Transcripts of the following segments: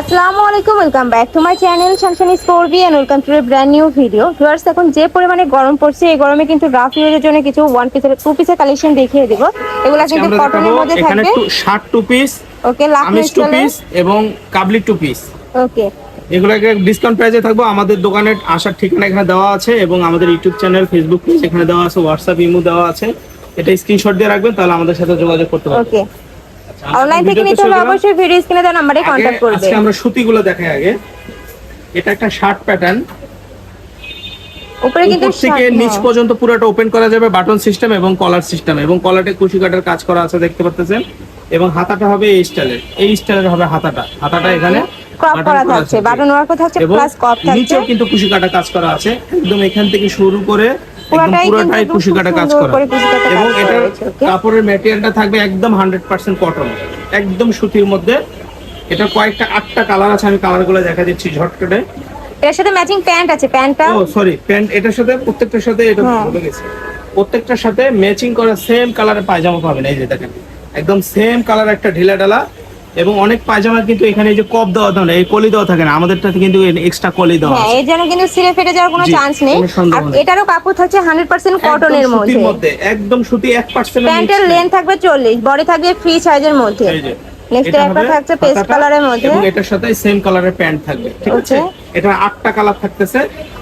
আসসালামু আলাইকুম welcome back to my channel Shanshani store B and welcome to a brand new video viewers এখন যে পরিমাণে গরম পড়ছে এই গরমে কিন্তু রাফ ইউজের জন্য কিছু ওয়ান পিসের টু পিসের কালেকশন দেখিয়ে দেব। এগুলা কিন্তু কটনের মধ্যে থাকবে। শার্ট টু পিস ওকে লাখনি টু পিস এবং কাবলি টু পিস ওকে এগুলোকে ডিসকাউন্ট প্রাইসে থাকব। আমাদের দোকানের আসার ঠিকানা এখানে দেওয়া আছে এবং আমাদের ইউটিউব চ্যানেল ফেসবুক পেজ এখানে দেওয়া আছে হোয়াটসঅ্যাপ ইমো দেওয়া আছে। এটা স্ক্রিনশট দিয়ে রাখবেন তাহলে আমাদের সাথে যোগাযোগ করতে পারবেন। অনলাইন থেকে নিতে হলে অবশ্যই ভিডিও স্ক্রিনে দেওয়া নাম্বারে আগে কন্ট্যাক্ট করবে। আজকে আমরা সুতিগুলো দেখাই আগে। এটা একটা শার্ট প্যাটার্ন উপরে কিন্তু থেকে নিচ। পর্যন্ত পুরোটা ওপেন করা যাবে বাটন সিস্টেম এবং কলার সিস্টেম এবং কলারতে কুচি কাটার কাজ করা আছে দেখতে পাচ্ছেন? এবং হাতাটা হবে এই স্টাইলের এই স্টাইলের হবে হাতাটা। হাতাটা এখানে ক্রপ করা থাকছে। বাটন ওয়ার্কও থাকছে প্লাস কপ থাকছে। নিচেও কিন্তু কুচি কাটা কাজ করা আছে। একদম এখান থেকে শুরু করে পুরোটাই পুরোটাই কিন্তু কাটা কাজ করা। এবং এটার কাপড়ের ম্যাটেরিয়ালটা থাকবে একদম হান্ড্রেড পার্সেন্ট কটন একদম সুতির মধ্যে। এটা কয়েকটা আটটা কালার আছে আমি কালারগুলো দেখা দিচ্ছি ঝটকাটে এর সাথে ম্যাচিং প্যান্ট আছে প্যান্টটা ও সরি প্যান্ট এটার সাথে প্রত্যেকটার সাথে এটা হ্যাঁ। ভুলে গেছি। প্রত্যেকটার সাথে ম্যাচিং করা সেম কালারের পায়জামা পাবেন এই যে দেখেন। একদম সেম কালার একটা ঢিলা ডালা এবং অনেক পায়জামা কিন্তু এখানে যে কপ দেওয়া থাকে এই কলি দেওয়া থাকে না আমাদেরটাতে কিন্তু এক্সট্রা কলি দেওয়া হ্যাঁ এর জন্য কিন্তু সিলে ফেটে যাওয়ার কোনো চান্স নেই। আর এটারও কাপড় থাকছে হান্ড্রেড পার্সেন্ট কটনের একদম মধ্যে সুতির মধ্যে। একদম সুতি 1% প্যান্টের লেন্থ থাকবে চল্লিশ বডি থাকবে ফ্রি সাইজের মধ্যে। এটা একটা থাকছে পেস্ট কালারের মধ্যে। এবং এটার সাথে সেম কালারের প্যান্ট থাকবে ঠিক আছে? এটা আটটা কালার থাকতেছে।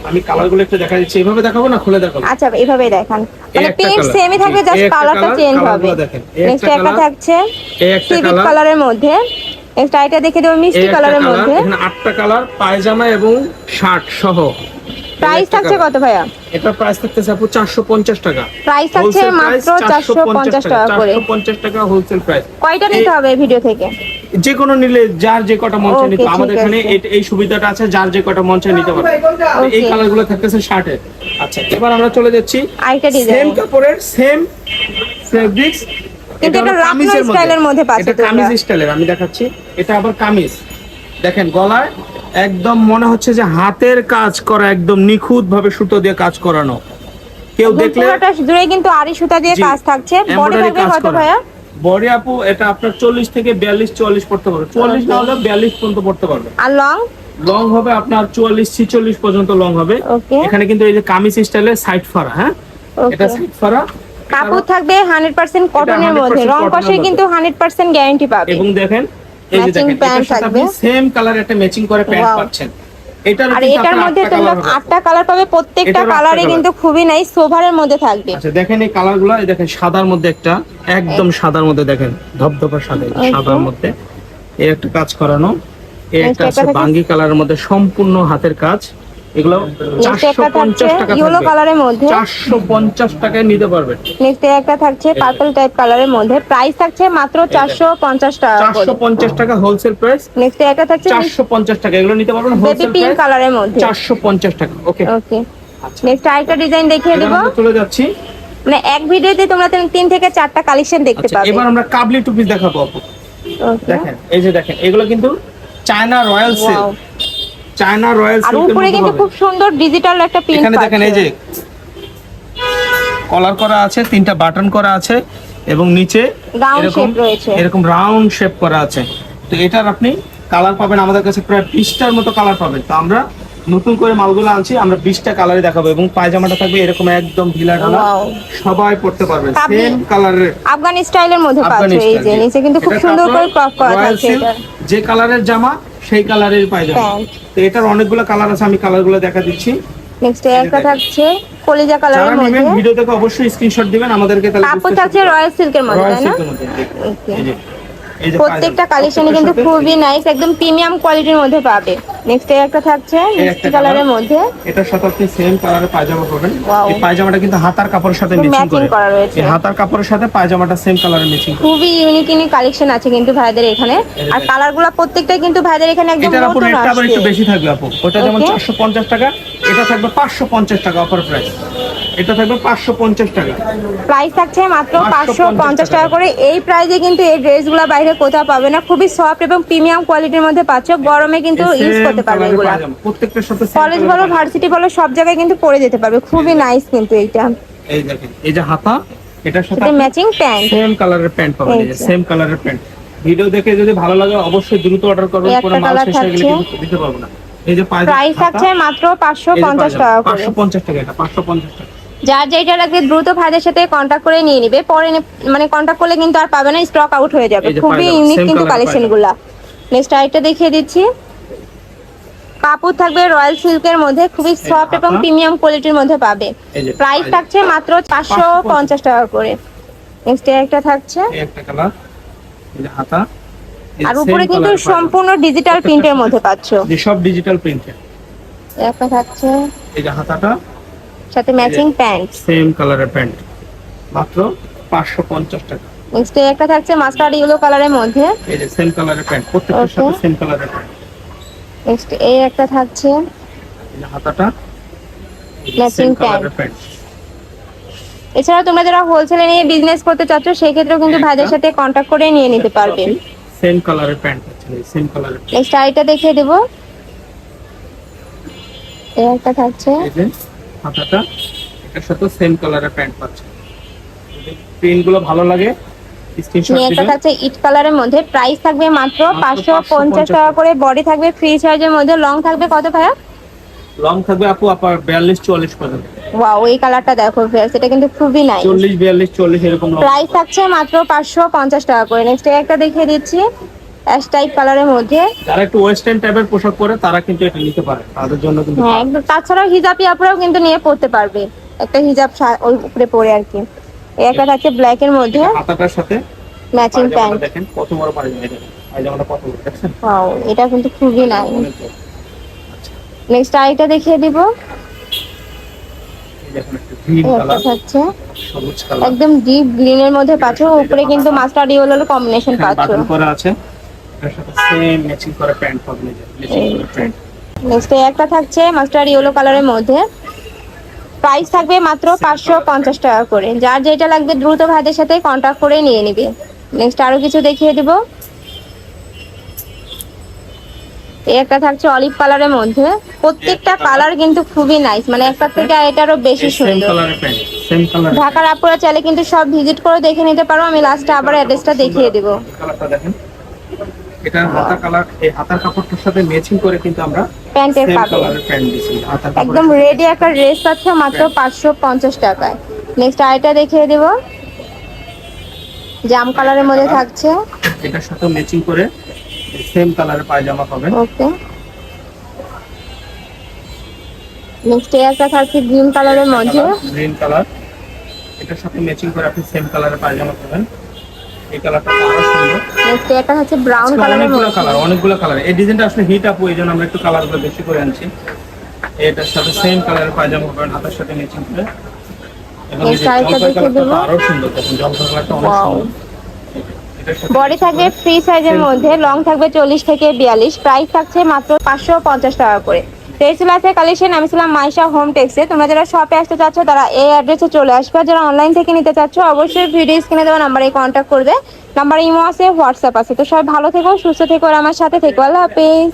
আমি কালারগুলো একটু দেখা দিচ্ছি। এইভাবে দেখাবো না? খুলে দেখাবো। আচ্ছা এইভাবেই দেখান। মানে প্রিন্ট সেমই থাকবে জাস্ট কালারটা চেঞ্জ হবে। নেক্সট একটা থাকছে কালারের মধ্যে। নেক্সট আইটা দেখে দেবো মিষ্টি কালারের মধ্যে। আটটা কালার পায়জামা এবং শার্ট সহ। প্রাইস থাকছে কত ভাইয়া? এটা প্রাইস থাকতেছে আপু চারশো পঞ্চাশ টাকা। প্রাইস থাকছে মাত্র চারশো পঞ্চাশ টাকা করে। চারশো পঞ্চাশ টাকা হোলসেল প্রাইস কয়টা নিতে হবে এই ভিডিও থেকে? যে কোনো নিলে যার যে কটা মঞ্চে Okay, নিতে আমাদের এখানে এই- সুবিধাটা আছে যার যে কটা মঞ্চে নিতে পারবে এই Okay. কালারগুলো থাকতেছে শার্টের আচ্ছা এবার আমরা চলে যাচ্ছি সেম কাপড়ের সেম ফেব্রিক্স কিন্তু এটা রাফনো স্টাইলের মধ্যে। পাচ্ছ এটা কামিজ স্টাইলের আমি দেখাচ্ছি। এটা আবার কামিজ। দেখেন গলায় একদম মনে হচ্ছে যে হাতের কাজ করা একদম নিখুঁত ভাবে সুতো দিয়ে কাজ করানো। কেউ দেখলে জুড়ে কিন্তু আড়ি সুতা দিয়ে কাজ থাকছে। বডি থাকবে ভাইয়া? বডি আপু এটা আপনার চল্লিশ থেকে বিয়াল্লিশ চুয়াল্লিশ পড়তে পারবে। চুয়াল্লিশ না হলে বিয়াল্লিশ পর্যন্ত পড়তে পারবে। আর লং লং হবে আপনার চুয়াল্লিশ ছিচল্লিশ পর্যন্ত লং হবে। এখানে কিন্তু এই যে কামিজ স্টাইলের সাইড ফারা হ্যাঁ? এটা সাইড ফারা কাপড় থাকবে হান্ড্রেড পার্সেন্ট কটনের মধ্যে। রং কষে কিন্তু হান্ড্রেড পার্সেন্ট গ্যারান্টি পাবে। এবং দেখেন এই যে দেখেন এটার সাথে আপনি সেম কালার একটা ম্যাচিং করে প্যান্ট পাচ্ছেন। এটার আর এটার মধ্যে তোমরা আটটা কালার পাবে প্রত্যেকটা কালারে কিন্তু খুবই নাইস সোভারের মধ্যে থাকবে। আচ্ছা দেখেন এই কালারগুলো এই দেখেন সাদার মধ্যে একটা একদম সাদার মধ্যে দেখেন ধবধবা সাদা সাদার মধ্যে। এই একটা কাজ করানো এই একটা একটা আছে বাঙ্গি কালারের মধ্যে সম্পূর্ণ হাতের কাজ। এগুলো টাকা ইয়েলো কালারের মধ্যে। চারশো পঞ্চাশ টাকায় নিতে পারবেন নেক্সট একটা থাকছে পার্পল টাইপ কালারের মধ্যে। প্রাইস থাকছে মাত্র চারশো পঞ্চাশ টাকা চারশো পঞ্চাশ টাকা হোলসেল প্রাইস নেক্সট একটা থাকছে চারশো পঞ্চাশ টাকা এগুলো নিতে পারবেন হোলসেল পিঙ্ক কালারের মধ্যে। চারশো পঞ্চাশ টাকা ওকে ওকে নেক্সট আরেকটা ডিজাইন দেখিয়ে দেবো। চলে যাচ্ছি। মানে এক ভিডিওতে তোমরা তিন- তিন থেকে চারটা কালেকশন দেখতে আচ্ছা পাবে। এবার আমরা কাবলি টু পিস দেখাবো আপু দেখেন এই যে দেখেন এগুলো কিন্তু China royal silk. China royal আর উপরে কিন্তু খুব সুন্দর ডিজিটাল একটা প্রিন্ট এখানে দেখেন এই যে কলার করা আছে তিনটা বাটন করা আছে এবং নিচে এরকম রয়েছে। এরকম রাউন্ড শেপ করা আছে। তো এটার আপনি কালার পাবেন আমাদের কাছে প্রায় বিশটার মতো কালার পাবেন। তো আমরা নতুন করে মালগুলো আনছি আমরা বিশটা কালারে দেখাবো এবং পায়জামাটা থাকবে এরকম একদম ঢিলা ঢালা। সবাই পড়তে পারবেন সেম কালারের আফগানি স্টাইলের মধ্যে পাচ্ছ এই যে নিচে কিন্তু খুব সুন্দর করে ক্রপ করা এটা। যে কালারের জামা সেই কালারের পায়জামা. তো এটার অনেকগুলো কালার আছে আমি কালারগুলো দেখা দিচ্ছি। নেক্সট একটা থাকছে কলিজা কালারের মধ্যে। ভিডিও থেকে অবশ্যই স্ক্রিনশট দিবেন আমাদেরকে তাহলে কাপড় বুঝতে থাকছে রয়্যাল সিল্কের মধ্যে তাই না? সিল্কের প্রত্যেকটা পায়জামা। কালেকশনে কিন্তু খুবই নাইস একদম প্রিমিয়াম কোয়ালিটির মধ্যে পাবে। নেক্সট এর একটা থাকছে মিষ্টি কালারের মধ্যে। এটার সাথে আপনি সেম কালারের পায়জামা পাবেন। এই পায়জামাটা কিন্তু হাতার কাপড়ের সাথে ম্যাচিং করে। করা রয়েছে। এই হাতার কাপড়ের সাথে পায়জামাটা সেম কালারের ম্যাচিং খুবই ইউনিক ইউনিক কালেকশন আছে কিন্তু ভাইদের এখানে। আর কালারগুলো প্রত্যেকটাই কিন্তু ভাইদের এখানে একদম উপর নতুন রেটটা আবার একটু বেশি থাকবে আপু। ওটা যেমন Okay. চারশো পঞ্চাশ টাকা এটা থাকবে পাঁচশো পঞ্চাশ টাকা অফার প্রাইস এটা থাকবে পাঁচশো পঞ্চাশ টাকা। প্রাইস থাকছে মাত্র 550 পাঁচশো পঞ্চাশ টাকা। করে। এই প্রাইসে কিন্তু এই ড্রেসগুলো বাইরে কোথাও পাবে না। খুবই সফট এবং প্রিমিয়াম কোয়ালিটির মধ্যে পাচ্ছ। গরমে কিন্তু ইউজ করতে পারবে এগুলো। কলেজ বলো ভার্সিটি বলো সব জায়গায় কিন্তু পরে যেতে পারবে। খুবই নাইস কিন্তু এইটা। এই দেখেন এই যে হাতা এটার সাথে ম্যাচিং প্যান্ট সেম কালারের প্যান্ট পাবেন। এই যে সেম কালারের প্যান্ট ভিডিও দেখে যদি ভালো লাগে অবশ্যই দ্রুত অর্ডার করবেন। এই কোনো মাল শেষ হয়ে গেলে কিন্তু দিতে পারব না। এই যে প্রাইস থাকছে মাত্র পাঁচশো পঞ্চাশ টাকা করে। পাঁচশো পঞ্চাশ টাকা এটা পাঁচশো পঞ্চাশ টাকা। যার যেটা লাগবে দ্রুত ভাইদের সাথে কন্ট্যাক্ট করে নিয়ে নিবে পরে মানে কন্ট্যাক্ট করলে কিন্তু আর পাবে না স্টক আউট হয়ে যাবে। খুবই ইউনিক কিন্তু কালেকশন। গুলা নেক্সট আরেকটা দেখিয়ে দিচ্ছি। কাপড় থাকবে রয়্যাল সিল্কের মধ্যে খুবই সফট এবং প্রিমিয়াম কোয়ালিটির মধ্যে পাবে। প্রাইস থাকছে মাত্র চারশো পঞ্চাশ টাকা করে। নেক্সট একটা থাকছে। এই একটা কালার এই যে হাতা। আর উপরে কিন্তু। সম্পূর্ণ ডিজিটাল প্রিন্টের মধ্যে পাচ্ছ। যে সব ডিজিটাল প্রিন্টের একটা থাকছে। এই যে হাতাটা। সাথে ম্যাচিং প্যান্ট সেম কালারের প্যান্ট মাত্র পাঁচশো পঞ্চাশ টাকা। নেক্সট একটা থাকছে মাস্টার্ড ইয়েলো কালারের মধ্যে। এই যে সেম কালারের প্যান্ট প্রত্যেকটার সাথে সেম কালারের প্যান্ট নেক্সট এই একটা থাকছে এই হাতাটা. কালারের প্যান্ট এছাড়া তোমরা যারা হোলসেলে নিয়ে বিজনেস করতে চাচ্ছ সেই ক্ষেত্রেও কিন্তু ভাইদের সাথে কন্ট্যাক্ট করে নিয়ে নিতে পারবে। সেম কালারের প্যান্ট আছে সেম কালারের নেক্সট আরেকটা দেখিয়ে দেবো। এই একটা থাকছে। এই যে হাতাটা এটার সাথে সেম কালারের প্যান্ট পাচ্ছে। যদি প্রিন্টগুলো ভালো লাগে থাকছে ইট কালারের মধ্যে। প্রাইস থাকবে মাত্র পাঁচশো পঞ্চাশ টাকা করে। বডি থাকবে ফ্রি সাইজের মধ্যে। লং থাকবে কত ভাইয়া? লং থাকবে আপু আপার বিয়াল্লিশ চুয়াল্লিশ পর্যন্ত। ওয়াও এই কালারটা দেখো ফ্রেন্ডস এটা কিন্তু খুবই নাই চল্লিশ বিয়াল্লিশ চল্লিশ এরকম প্রাইস থাকছে মাত্র পাঁচশো পঞ্চাশ টাকা করে। নেক্সট একটা দেখিয়ে দিচ্ছি। অ্যাশ টাইপ কালারের মধ্যে। যারা একটু ওয়েস্টার্ন টাইপের পোশাক পরে তারা কিন্তু এটা নিতে পারে। তাদের জন্য কিন্তু হ্যাঁ একদম। তাছাড়াও হিজাবি আপুরাও কিন্তু নিয়ে পড়তে পারবে। একটা হিজাব ওই উপরে পরে আর কি। একটা থাকছে ব্ল্যাক এর মধ্যে। হাতাটার সাথে ম্যাচিং প্যান্ট দেখেন কত বড় পায়জামাটা কত বড় দেখছেন? ওয়াও এটা কিন্তু খুবই নাই নেক্সট আরেকটা দেখিয়ে দিব। একদম ডিপ গ্রিন এর মধ্যে পাচ্ছ। উপরে কিন্তু মাস্টার্ড ইয়েলো কম্বিনেশন পাচ্ছ। করা আছে। এটার সাথে সেম ম্যাচিং করা প্যান্ট পাবেন ম্যাচিং করা প্যান্ট নেক্সট একটা থাকছে মাস্টার্ড ইয়েলো কালারের মধ্যে। প্রাইস থাকবে মাত্র পাঁচশো পঞ্চাশ টাকা করে। যার যেটা লাগবে দ্রুত ভাইদের সাথে কন্ট্যাক্ট করে নিয়ে নিবে। নেক্সট আরও কিছু দেখিয়ে দিব। এই একটা থাকছে অলিভ কালারের মধ্যে। প্রত্যেকটা কালার কিন্তু খুবই নাইস মানে একটা থেকে এটারও বেশি সুন্দর। ঢাকার আপুরা চাইলে কিন্তু সব ভিজিট করে দেখে নিতে পারো। আমি লাস্টে আবার অ্যাড্রেসটা দেখিয়ে দিব। এটা হাতা কালার এই হাতার কাপড়টার সাথে ম্যাচিং করে কিন্তু আমরা প্যান্টের পাবে। একদম রেডি একটা ড্রেস পাচ্ছে মাত্র পাঁচশো পঞ্চাশ টাকায়। নেক্সট আরেকটা দেখিয়ে দেব। জাম কালারের মধ্যে থাকছে। এটার সাথে ম্যাচিং করে সেম কালারের পায়জামা পাবেন। ওকে। নেক্সট একটা থাকছে গ্রিন কালারের মধ্যে। গ্রিন কালার এটার সাথে ম্যাচিং করে আপনি সেম কালারের পায়জামা পাবেন। এই কালারটা আরও সুন্দর। নেক্সট একটা হচ্ছে ব্রাউন কালারের মধ্যে। কালার অনেকগুলো কালার এই ডিজাইনটা আসলে হিট আপু এই জন্য আমরা একটু কালারগুলো বেশি করে আনছি। এটার সাথে সেম কালারের পায়জামা পাবেন হাতের সাথে ম্যাচিং করে। এবং এই এই শাড়িটা দেখে কালারটা আরও সুন্দর। দেখুন জলপাই কালারটা অনেক সুন্দর। বডি থাকবে ফ্রি সাইজের মধ্যে লং থাকবে চল্লিশ থেকে বিয়াল্লিশ। প্রাইস থাকছে মাত্র পাঁচশো পঞ্চাশ টাকা করে। তো এই ছিল কালেকশন আমি ছিলাম মাইশা হোম টেক্সে তোমরা যারা শপে আসতে চাচ্ছ, তারা এই অ্যাড্রেসে চলে আসবে। যারা অনলাইন থেকে নিতে চাচ্ছ, অবশ্যই ভিডিও স্ক্রিনে দেওয়া নাম্বারে কন্ট্যাক্ট করবে। নাম্বার ইমো আছে হোয়াটসঅ্যাপ আছে। তো সবাই ভালো থেকো, সুস্থ থেকো, আর আমার সাথে থেকো। আল্লাহ হাফেজ।